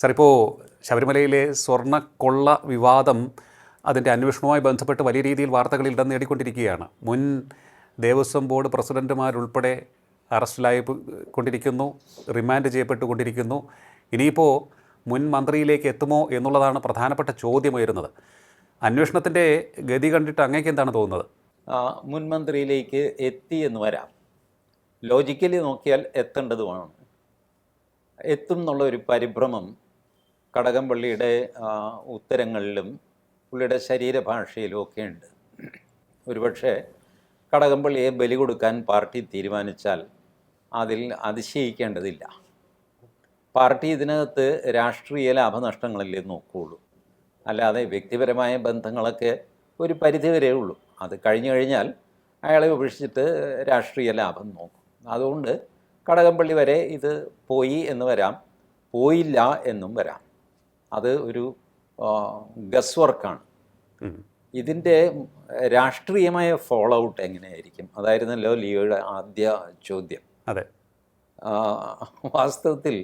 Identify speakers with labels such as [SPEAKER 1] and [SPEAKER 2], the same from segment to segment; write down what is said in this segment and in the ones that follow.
[SPEAKER 1] Sir ഇപ്പോൾ ശബരിമലയിലെ സ്വർണക്കൊള്ള വിവാദം അതിന്റെ അന്വേഷണവുമായി ബന്ധപ്പെട്ട് വലിയ രീതിയിൽ വാർത്തകളിൽ ഇടം നേടിക്കൊണ്ടിരിക്കുകയാണ്. മുൻ ദേവസ്വം ബോർഡ് പ്രസിഡന്റുമാരുൾപ്പെടെ അറസ്റ്റിലായി കൊണ്ടിരിക്കുന്നു റിമാൻഡ് ചെയ്യപ്പെട്ടുകൊണ്ടിരിക്കുന്നു. ഇനിയിപ്പോൾ മുൻ മന്ത്രിയിലേക്ക് എത്തുമോ എന്നുള്ളതാണ് പ്രധാനപ്പെട്ട ചോദ്യം ഉയരുന്നത് അന്വേഷണത്തിന്റെ ഗതി കണ്ടിട്ട് അങ്ങേക്ക് എന്താണ് തോന്നുന്നത്?
[SPEAKER 2] മുൻ മന്ത്രിയിലേക്ക് എത്തി എന്ന് വരാം. ലോജിക്കലി നോക്കിയാൽ എത്തേണ്ടതുമാണ്. എത്തും എന്നുള്ള ഒരു പരിഭ്രമം കടകംപള്ളിയുടെ ഉത്തരങ്ങളിലും പുള്ളിയുടെ ശരീരഭാഷയിലും ഒക്കെ ഉണ്ട്. ഒരുപക്ഷെ കടകംപള്ളിയെ ബലി കൊടുക്കാൻ പാർട്ടി തീരുമാനിച്ചാൽ അതിൽ അതിശയിക്കേണ്ടതില്ല. പാർട്ടി ഇതിനകത്ത് രാഷ്ട്രീയ ലാഭനഷ്ടങ്ങളല്ലേ നോക്കുകയുള്ളൂ അല്ലാതെ വ്യക്തിപരമായ ബന്ധങ്ങളൊക്കെ ഒരു പരിധിവരെ ഉള്ളൂ. അത് കഴിഞ്ഞു കഴിഞ്ഞാൽ അയാളെ ഉപേക്ഷിച്ചിട്ട് രാഷ്ട്രീയ ലാഭം നോക്കും. അതുകൊണ്ട് കടകംപള്ളി വരെ ഇത് പോയി എന്ന് വരാം. പോയില്ല എന്നും വരാം. അത് ഒരു ഗസ് വർക്കാണ്. ഇതിന്റെ രാഷ്ട്രീയമായ ഫോളോ ഔട്ട് എങ്ങനെയായിരിക്കും? അതായിരുന്നല്ലോ ലിയോയുടെ ആദ്യ ചോദ്യം.
[SPEAKER 1] അതെ.
[SPEAKER 2] വാസ്തവത്തിൽ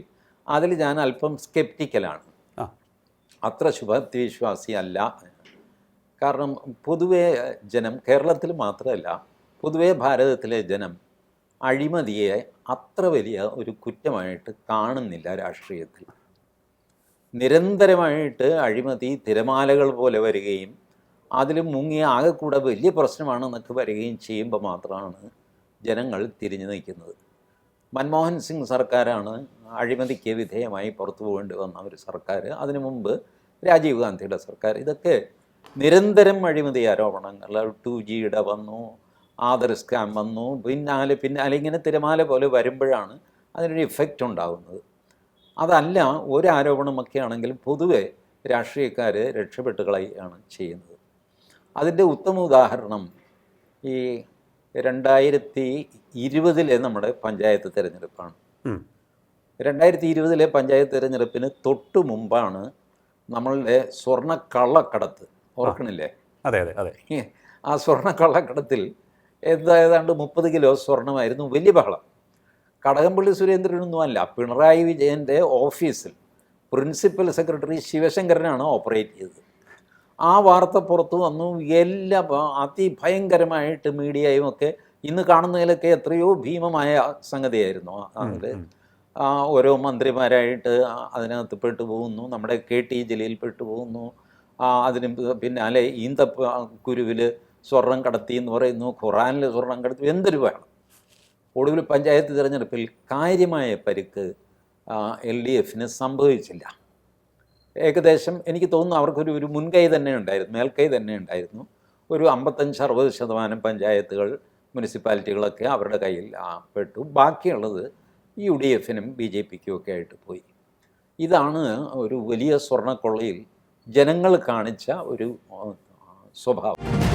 [SPEAKER 2] അതിൽ ഞാൻ അല്പം സ്കെപ്റ്റിക്കലാണ് അത്ര ശുഭത്വവിശ്വാസി അല്ല. കാരണം പൊതുവേ ജനം കേരളത്തിൽ മാത്രമല്ല പൊതുവേ ഭാരതത്തിലെ ജനം അഴിമതിയെ അത്ര വലിയ ഒരു കുറ്റമായിട്ട് കാണുന്നില്ല രാഷ്ട്രീയത്തിൽ. നിരന്തരമായിട്ട് അഴിമതി തിരമാലകൾ പോലെ വരികയും അതിൽ മുങ്ങി ആകെക്കൂടെ കൂടെ വലിയ പ്രശ്നമാണെന്നൊക്കെ വരികയും ചെയ്യുമ്പോൾ മാത്രമാണ് ജനങ്ങൾ തിരിഞ്ഞു നിൽക്കുന്നത്. മൻമോഹൻ സിംഗ് സർക്കാരാണ് അഴിമതിക്ക് വിധേയമായി പുറത്തു പോകേണ്ടി വന്ന ഒരു സർക്കാർ അതിനു മുമ്പ് രാജീവ് ഗാന്ധിയുടെ സർക്കാർ. ഇതൊക്കെ നിരന്തരം അഴിമതി ആരോപണങ്ങൾ. ടു ജിയുടെ വന്നു ആദർ സ്കാം വന്നു പിന്നാലെ പിന്നാലെ ഇങ്ങനെ തിരമാല പോലെ വരുമ്പോഴാണ് അതിനൊരു ഇഫക്റ്റ് ഉണ്ടാകുന്നത്. അതല്ല ഒരു ആരോപണമൊക്കെ ആണെങ്കിലും പൊതുവെ രാഷ്ട്രീയക്കാർ രക്ഷപ്പെട്ട് കളയുകയാണ് ചെയ്യുന്നത്. അതിന്റെ ഉത്തമ ഉദാഹരണം ഈ രണ്ടായിരത്തി ഇരുപതിലെ നമ്മുടെ പഞ്ചായത്ത് തിരഞ്ഞെടുപ്പാണ്. രണ്ടായിരത്തി ഇരുപതിലെ പഞ്ചായത്ത് തിരഞ്ഞെടുപ്പിന് തൊട്ട് മുമ്പാണ് നമ്മളുടെ സ്വർണ കള്ളക്കടത്ത് ഓർക്കണില്ലേ
[SPEAKER 1] അതെ അതെ അതെ.
[SPEAKER 2] ആ സ്വർണ കള്ളക്കടത്തിൽ എന്താ ഏതാണ്ട് മുപ്പത് കിലോ സ്വർണമായിരുന്നു. വലിയ ബഹളം. കടകംപള്ളി സുരേന്ദ്രനൊന്നും അല്ല. പിണറായി വിജയന്റെ ഓഫീസിൽ പ്രിൻസിപ്പൽ സെക്രട്ടറി ശിവശങ്കരനാണ് ഓപ്പറേറ്റ് ചെയ്തത്. ആ വാർത്ത പുറത്തു വന്നു. എല്ലാ അതിഭയങ്കരമായിട്ട് മീഡിയയും ഒക്കെ ഇന്ന് കാണുന്നതിലൊക്കെ എത്രയോ ഭീമമായ സംഗതിയായിരുന്നു. അതിൽ ഓരോ മന്ത്രിമാരായിട്ട് അതിനകത്ത് പെട്ടു പോകുന്നു നമ്മുടെ കെ ടി ജലീൽ പെട്ടു പോകുന്നു അതിന് പിന്നെ പിന്നാലെ ഈന്തപ്പ കുരുവിൽ സ്വർണം കടത്തി എന്ന് പറയുന്നു. ഖുറാനിൽ സ്വർണം കടത്തി. എന്തൊരു വേണം? ഒടുവിൽ പഞ്ചായത്ത് തിരഞ്ഞെടുപ്പിൽ കാര്യമായ പരിക്ക് എൽ ഡി എഫിന് സംഭവിച്ചില്ല. ഏകദേശം എനിക്ക് തോന്നുന്നു അവർക്കൊരു ഒരു മുൻകൈ തന്നെ ഉണ്ടായിരുന്നു മേൽക്കൈ തന്നെ ഉണ്ടായിരുന്നു. ഒരു അമ്പത്തഞ്ച് അറുപത് ശതമാനം പഞ്ചായത്തുകൾ മുനിസിപ്പാലിറ്റികളൊക്കെ അവരുടെ കയ്യിൽ പെട്ടു. ബാക്കിയുള്ളത് യു ഡി എഫിനും ബി ജെ പിക്കും ഒക്കെ ആയിട്ട് പോയി. ഇതാണ് ഒരു വലിയ സ്വർണക്കൊള്ളയിൽ ജനങ്ങൾ കാണിച്ച ഒരു സ്വഭാവം.